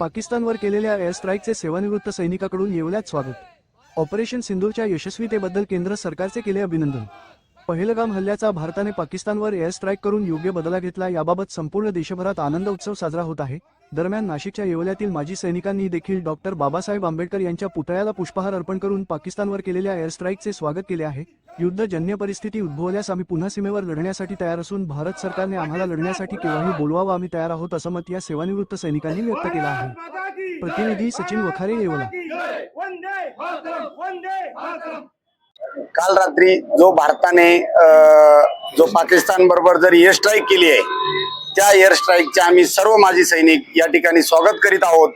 पाकिस्तानवर केलेल्या एअर स्ट्राईकचे सेवानिवृत्त सैनिकाकडून येवल्यात स्वागत. ऑपरेशन सिंदूरच्या यशस्वीतेबद्दल केंद्र सरकारचे केले अभिनंदन. पहिलगाम हल्ल्याचा भारताने पाकिस्तानवर एअर स्ट्राईक करून योग्य बदला घेतला याबाबत संपूर्ण देशभरात आनंद उत्सव साजरा होत आहे. दरम्यान नाशिकच्या येवल्यातील माजी सैनिकांनी देखील डॉक्टर बाबासाहेब आंबेडकर यांच्या पुतळ्याला पुष्पहार अर्पण करून पाकिस्तानवर केलेल्या एअर स्ट्राईकचे स्वागत केले आहे. युद्धजन्य परिस्थिती उद्भवल्यास आम्ही पुन्हा सीमेवर लढण्यासाठी तयार असून भारत सरकारने आम्हाला लढण्यासाठी केव्हाही बोलवावं आम्ही तयार आहोत असं मत या सेवानिवृत्त सैनिकांनी व्यक्त केलं आहे. प्रतिनिधी सचिन वखारे येवला. काल रात्री जो भारताने जो पाकिस्तान बरोबर जर एअर स्ट्राईक केली आहे त्या एअर स्ट्राईकचे आम्ही सर्व माजी सैनिक या ठिकाणी स्वागत करीत आहोत.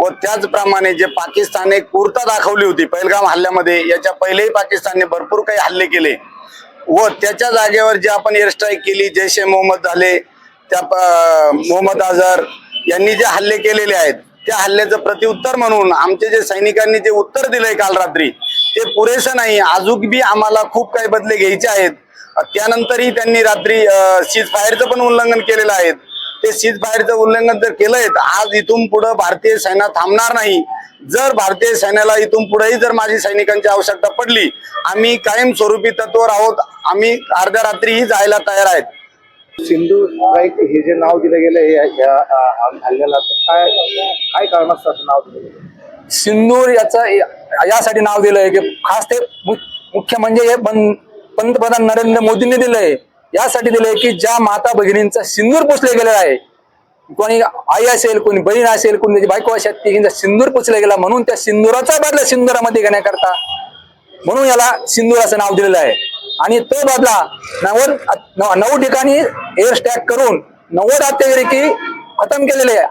व त्याचप्रमाणे जे पाकिस्तानने कुर्ता दाखवली होती पहिलगाम हल्ल्यामध्ये याच्या पहिलेही पाकिस्तानने भरपूर काही हल्ले केले. व त्याच्या जागेवर जे आपण एअरस्ट्राईक केली जैश ए मोहम्मद झाले त्या प- मोहम्मद अझहर यांनी जे हल्ले केलेले आहेत त्या हल्ल्याचं प्रत्युत्तर म्हणून आमचे जे सैनिकांनी जे उत्तर दिलंय काल रात्री ते पुरेसं नाही. अजून बी आम्हाला खूप काही बदले घ्यायचे आहेत. त्यानंतरही त्यांनी रात्री सीज फायरचं पण उल्लंघन केलेलं आहे. ते सीज फायरचं उल्लंघन जर केलंय आज इथून पुढं भारतीय सेना थांबणार नाही. जर भारतीय सैन्याला इथून पुढेही जर माझी सैनिकांची आवश्यकता पडली आम्ही कायमस्वरूपी तत्वर आहोत. आम्ही अर्ध्या रात्रीही जायला तयार आहेत. सिंधू स्ट्राईक हे जे नाव दिलं गेलं हे हल्ल्याला तर काय काय कारणास्तव असं नाव दिलं सिंदूर याचं यासाठी नाव दिलंय की खास ते मुख्य म्हणजे हे पंतप्रधान नरेंद्र मोदींनी दिलंय. यासाठी दिलंय की ज्या माता भगिनींचा सिंदूर पुसले गेलेला आहे कोणी आई असेल कोणी बहीण असेल कोणी त्याची बायको असेल तिघींचा सिंदूर पुसला गेला म्हणून त्या सिंदुराचा बदला सिंदुरामध्ये घेण्याकरता म्हणून याला सिंदूर असं नाव दिलेलं आहे. आणि तो बदला नव्वद नऊ ठिकाणी एअर स्टॅक करून नव्वद अत्याचारिकी खतम केलेले आहे.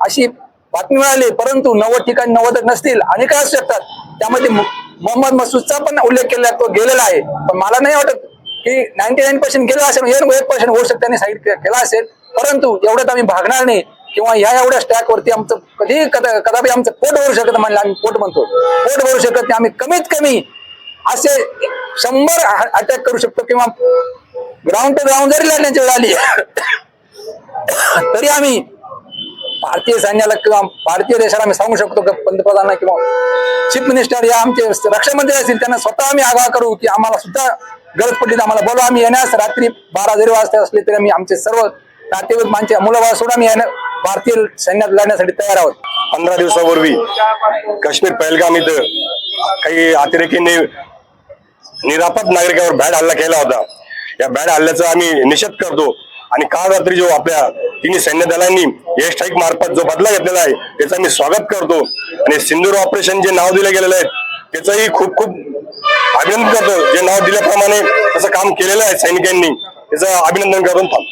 अशी बातमी मिळाली परंतु नव्वद ठिकाणी नव्वदच नसतील आणि काय असू शकतात? त्यामध्ये मोहम्मद मसूदचा पण उल्लेख केला तो गेलेला आहे. पण मला नाही वाटत की नाईन्टी नाईन पर्सेंट गेला असेल एक पर्सेंट होऊ शकते त्यांनी साईड केला असेल. परंतु एवढ्यात आम्ही भागणार नाही. किंवा ह्या एवढ्या स्टॅक वरती आमचं कधी कदा कदापि आमचं पोट भरू शकत म्हणलं आम्ही पोट म्हणतो. पोट भरू शकत नाही. आम्ही कमीत कमी असे शंभर अटॅक करू शकतो किंवा ग्राउंड टू ग्राउंड जरी लढण्याची वेळ आली तरी आम्ही भारतीय सैन्याला किंवा भारतीय देशाला आम्ही सांगू शकतो की पंतप्रधानांना किंवा चीफ मिनिस्टर या आमचे रक्षामंत्री असतील त्यांना स्वतः आम्ही आग्रह करू की आम्हाला सुद्धा गरज पडली तर आम्हाला बोलवा. आम्ही येण्यास रात्री बारा जरी वाजता असले तरी आम्ही आमचे सर्व नातेवाईक माणसे मुलं सोडून आम्ही येण्या भारतीय सैन्यात लढण्यासाठी तयार आहोत. पंधरा दिवसापूर्वी काश्मीर पहलगाम इथं काही अतिरेकींनी निरापद नागरिकांवर बॅड हल्ला केला होता. या बॅड हल्ल्याचा आम्ही निषेध करतो आणि काल रात्री जो आपल्या तिन्ही सैन्य दलांनी एअर स्ट्राईक मार्फत जो बदला घेतलेला आहे त्याचं आम्ही स्वागत करतो. आणि सिंदूर ऑपरेशन जे नाव दिलं गेलेलं आहे त्याचंही खूप खूप अभिनंदन करतो जे नाव दिल्याप्रमाणे तसं काम केलेलं आहे सैनिकांनी त्याचं अभिनंदन करून थांब.